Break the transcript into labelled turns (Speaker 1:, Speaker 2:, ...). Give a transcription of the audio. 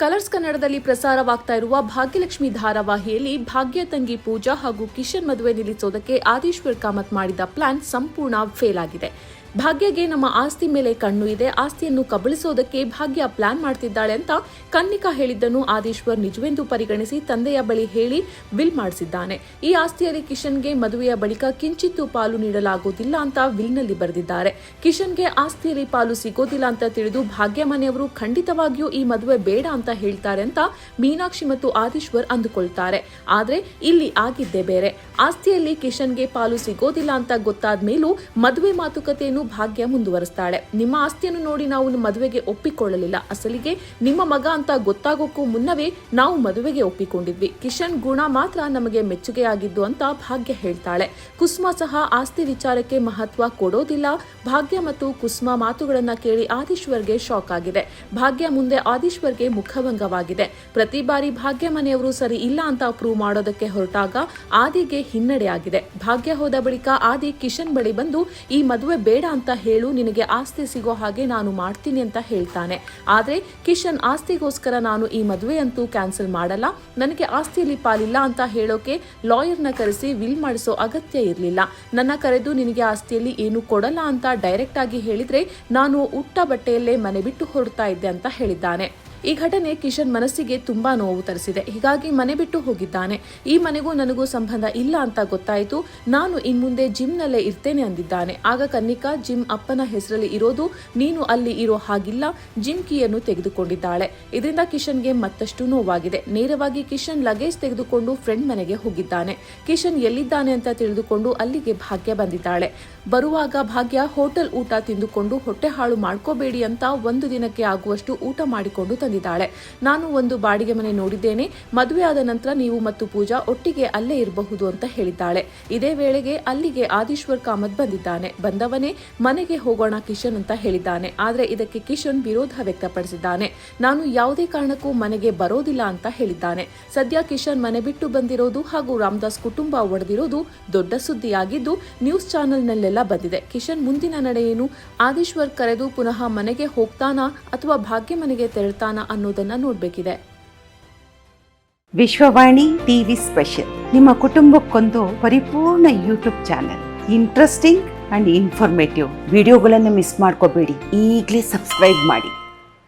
Speaker 1: Colours ಕನ್ನಡದಲ್ಲಿ ಪ್ರಸಾರವಾಗ್ತಾ ಇರುವ ಭಾಗ್ಯಲಕ್ಷ್ಮಿ ಧಾರಾವಾಹಿಯಲ್ಲಿ ಭಾಗ್ಯ ತಂಗಿ ಪೂಜಾ ಹಾಗೂ ಕಿಶನ್ ಮದುವೆ ನಿಲ್ಲಿಸೋದಕ್ಕೆ ಆದೇಶ್ವರ್ ಕಾಮತ್ ಮಾಡಿದ ಪ್ಲಾನ್ ಸಂಪೂರ್ಣ ಫೇಲ್ ಆಗಿದೆ. ಭಾಗ್ಯಗೆ ನಮ್ಮ ಆಸ್ತಿ ಮೇಲೆ ಕಣ್ಣು ಇದೆ. ಆಸ್ತಿಯನ್ನು ಕಬಳಿಸೋದಕ್ಕೆ ಭಾಗ್ಯ ಪ್ಲಾನ್ ಮಾಡ್ತಿದ್ದಾಳೆ ಅಂತ ಕನ್ನಿಕಾ ಹೇಳಿದ್ದನ್ನು ಆದೇಶ್ವರ್ ನಿಜವೆಂದು ಪರಿಗಣಿಸಿ ತಂದೆಯ ಬಳಿ ಹೇಳಿ ವಿಲ್ ಮಾಡಿಸಿದ್ದಾನೆ. ಈ ಆಸ್ತಿಯಲ್ಲಿ ಕಿಶನ್ಗೆ ಮದುವೆಯ ಬಳಿಕ ಕಿಂಚಿತ್ತು ಪಾಲು ನೀಡಲಾಗುವುದಿಲ್ಲ ಅಂತ ವಿಲ್ನಲ್ಲಿ ಬರೆದಿದ್ದಾರೆ. ಕಿಶನ್ಗೆ ಆಸ್ತಿಯಲ್ಲಿ ಪಾಲು ಸಿಗೋದಿಲ್ಲ ಅಂತ ತಿಳಿದು ಭಾಗ್ಯ ಮನೆಯವರು ಖಂಡಿತವಾಗಿಯೂ ಈ ಮದುವೆ ಬೇಡ ಅಂತ ಹೇಳ್ತಾರೆ ಅಂತ ಮೀನಾಕ್ಷಿ ಮತ್ತು ಆದೇಶ್ವರ್ ಅಂದುಕೊಳ್ತಾರೆ. ಆದ್ರೆ ಇಲ್ಲಿ ಆಗಿದ್ದೇ ಬೇರೆ. ಆಸ್ತಿಯಲ್ಲಿ ಕಿಶನ್ಗೆ ಪಾಲು ಸಿಗೋದಿಲ್ಲ ಅಂತ ಗೊತ್ತಾದ ಮೇಲೂ ಮದುವೆ ಮಾತುಕತೆಯನ್ನು ಭಾಗ್ಯ ಮುಂದುವರಿಸ್ತಾಳೆ. ನಿಮ್ಮ ಆಸ್ತಿಯನ್ನು ನೋಡಿ ನಾವು ಮದುವೆಗೆ ಒಪ್ಪಿಕೊಳ್ಳಲಿಲ್ಲ. ಅಸಲಿಗೆ ನಿಮ್ಮ ಮಗ ಅಂತ ಗೊತ್ತಾಗೋಕ್ಕೂ ಮುನ್ನವೇ ನಾವು ಮದುವೆಗೆ ಒಪ್ಪಿಕೊಂಡಿದ್ವಿ. ಕಿಶನ್ ಗುಣ ಮಾತ್ರ ನಮಗೆ ಮೆಚ್ಚುಗೆಯಾಗಿದ್ದು ಅಂತ ಭಾಗ್ಯ ಹೇಳ್ತಾಳೆ. ಕುಸ್ಮಾ ಸಹ ಆಸ್ತಿ ವಿಚಾರಕ್ಕೆ ಮಹತ್ವ ಕೊಡೋದಿಲ್ಲ. ಭಾಗ್ಯ ಮತ್ತು ಕುಸ್ಮಾ ಮಾತುಗಳನ್ನ ಕೇಳಿ ಆದೀಶ್ವರ್ಗೆ ಶಾಕ್ ಆಗಿದೆ. ಭಾಗ್ಯ ಮುಂದೆ ಆದೀಶ್ವರ್ಗೆ ಮುಖಭಂಗವಾಗಿದೆ. ಪ್ರತಿ ಬಾರಿ ಭಾಗ್ಯ ಮನೆಯವರು ಸರಿ ಇಲ್ಲ ಅಂತ ಪ್ರೂವ್ ಮಾಡೋದಕ್ಕೆ ಹೊರಟಾಗ ಆದಿಗೆ ಹಿನ್ನಡೆ ಆಗಿದೆ. ಭಾಗ್ಯ ಹೋದ ಬಳಿಕ ಆದಿ ಕಿಶನ್ ಬಳಿ ಬಂದು, ಈ ಮದುವೆ ಬೇಡ ಅಂತ ಹೇಳು, ನಿನಗೆ ಆಸ್ತಿ ಸಿಗೋ ಹಾಗೆ ನಾನು ಮಾಡ್ತೀನಿ ಅಂತ ಹೇಳ್ತಾನೆ. ಆದ್ರೆ ಕಿಶನ್ ಆಸ್ತಿಗೋಸ್ಕರ ನಾನು ಈ ಮದುವೆ ಅಂತೂ ಕ್ಯಾನ್ಸಲ್ ಮಾಡಲ್ಲ. ನನಗೆ ಆಸ್ತಿಯಲ್ಲಿ ಪಾಲಿಲ್ಲ ಅಂತ ಹೇಳೋಕೆ ಲಾಯರ್ನ ಕರೆಸಿ ವಿಲ್ ಮಾಡಿಸೋ ಅಗತ್ಯ ಇರಲಿಲ್ಲ. ನನ್ನ ಕರೆದು ನಿನಗೆ ಆಸ್ತಿಯಲ್ಲಿ ಏನು ಕೊಡಲ್ಲ ಅಂತ ಡೈರೆಕ್ಟ್ ಆಗಿ ಹೇಳಿದ್ರೆ ನಾನು ಉಟ್ಟ ಬಟ್ಟೆಯಲ್ಲೇ ಮನೆ ಬಿಟ್ಟು ಹೊರಡ್ತಾ ಇದ್ದೆ ಅಂತ ಹೇಳಿದ್ದಾನೆ. ಈ ಘಟನೆ ಕಿಶನ್ ಮನಸ್ಸಿಗೆ ತುಂಬಾ ನೋವು ತರಿಸಿದೆ. ಹೀಗಾಗಿ ಮನೆ ಬಿಟ್ಟು ಹೋಗಿದ್ದಾನೆ. ಈ ಮನೆಗೂ ನನಗೂ ಸಂಬಂಧ ಇಲ್ಲ ಅಂತ ಗೊತ್ತಾಯಿತು. ನಾನು ಇನ್ಮುಂದೆ ಜಿಮ್ನಲ್ಲೇ ಇರ್ತೇನೆ ಅಂದಿದ್ದಾನೆ. ಆಗ ಕನ್ನಿಕಾ, ಜಿಮ್ ಅಪ್ಪನ ಹೆಸರಲ್ಲಿ ಇರೋದು, ನೀನು ಅಲ್ಲಿ ಇರೋ ಹಾಗಿಲ್ಲ, ಜಿಮ್ ಕೀಯನ್ನು ತೆಗೆದುಕೊಂಡಿದ್ದಾಳೆ. ಇದರಿಂದ ಕಿಶನ್ಗೆ ಮತ್ತಷ್ಟು ನೋವಾಗಿದೆ. ನೇರವಾಗಿ ಕಿಶನ್ ಲಗೇಜ್ ತೆಗೆದುಕೊಂಡು ಫ್ರೆಂಡ್ ಮನೆಗೆ ಹೋಗಿದ್ದಾನೆ. ಕಿಶನ್ ಎಲ್ಲಿದ್ದಾನೆ ಅಂತ ತಿಳಿದುಕೊಂಡು ಅಲ್ಲಿಗೆ ಭಾಗ್ಯ ಬಂದಿದ್ದಾಳೆ. ಬರುವಾಗ ಭಾಗ್ಯ ಹೋಟೆಲ್ ಊಟ ತಿಂದುಕೊಂಡು ಹೊಟ್ಟೆ ಹಾಳು ಮಾಡ್ಕೋಬೇಡಿ ಅಂತ ಒಂದು ದಿನಕ್ಕೆ ಆಗುವಷ್ಟು ಊಟ ಮಾಡಿಕೊಂಡು ತಂದಿದ್ದಾಳೆ ನಾನು ಒಂದು ಬಾಡಿಗೆ ಮನೆ ನೋಡಿದ್ದೇನೆ. ಮದುವೆ ಆದ ನಂತರ ನೀವು ಮತ್ತು ಪೂಜಾ ಒಟ್ಟಿಗೆ ಅಲ್ಲೇ ಇರಬಹುದು ಅಂತ ಹೇಳಿದ್ದಾಳೆ. ಇದೇ ವೇಳೆಗೆ ಅಲ್ಲಿಗೆ ಆದೀಶ್ವರ್ ಕಾಮತ್ ಬಂದಿದ್ದಾನೆ. ಬಂದವನೇ ಮನೆಗೆ ಹೋಗೋಣ ಕಿಶನ್ ಅಂತ ಹೇಳಿದ್ದಾನೆ. ಆದರೆ ಇದಕ್ಕೆ ಕಿಶನ್ ವಿರೋಧ ವ್ಯಕ್ತಪಡಿಸಿದ್ದಾನೆ. ನಾನು ಯಾವುದೇ ಕಾರಣಕ್ಕೂ ಮನೆಗೆ ಬರೋದಿಲ್ಲ ಅಂತ ಹೇಳಿದ್ದಾನೆ. ಸದ್ಯ ಕಿಶನ್ ಮನೆ ಬಿಟ್ಟು ಬಂದಿರೋದು ಹಾಗೂ ರಾಮದಾಸ್ ಕುಟುಂಬ ಒಡೆದಿರೋದು ದೊಡ್ಡ ಸುದ್ದಿಯಾಗಿದ್ದು, ನ್ಯೂಸ್ ಚಾನೆಲ್ನಲ್ಲೆಲ್ಲ ಬಂದಿದೆ. ಕಿಶನ್ ಮುಂದಿನ ನಡೆಯೇನು? ಆದೀಶ್ವರ್ ಕರೆದು ಪುನಃ ಮನೆಗೆ ಹೋಗ್ತಾನಾ ಅಥವಾ ಭಾಗ್ಯ ಮನೆಗೆ ತೆರಳ್ತಾನಾ ಅನ್ನೋದನ್ನ ನೋಡ್ಬೇಕಿದೆ.
Speaker 2: Vishwavani TV special. ನಿಮ್ಮ ಕುಟುಂಬಕ್ಕೊಂದು ಪರಿಪೂರ್ಣ YouTube channel. Interesting and informative. ವಿಡಿಯೋಗಳನ್ನು ಮಿಸ್ ಮಾಡ್ಕೋಬೇಡಿ. ಈಗಲೇ ಸಬ್ಸ್ಕ್ರೈಬ್ ಮಾಡಿ.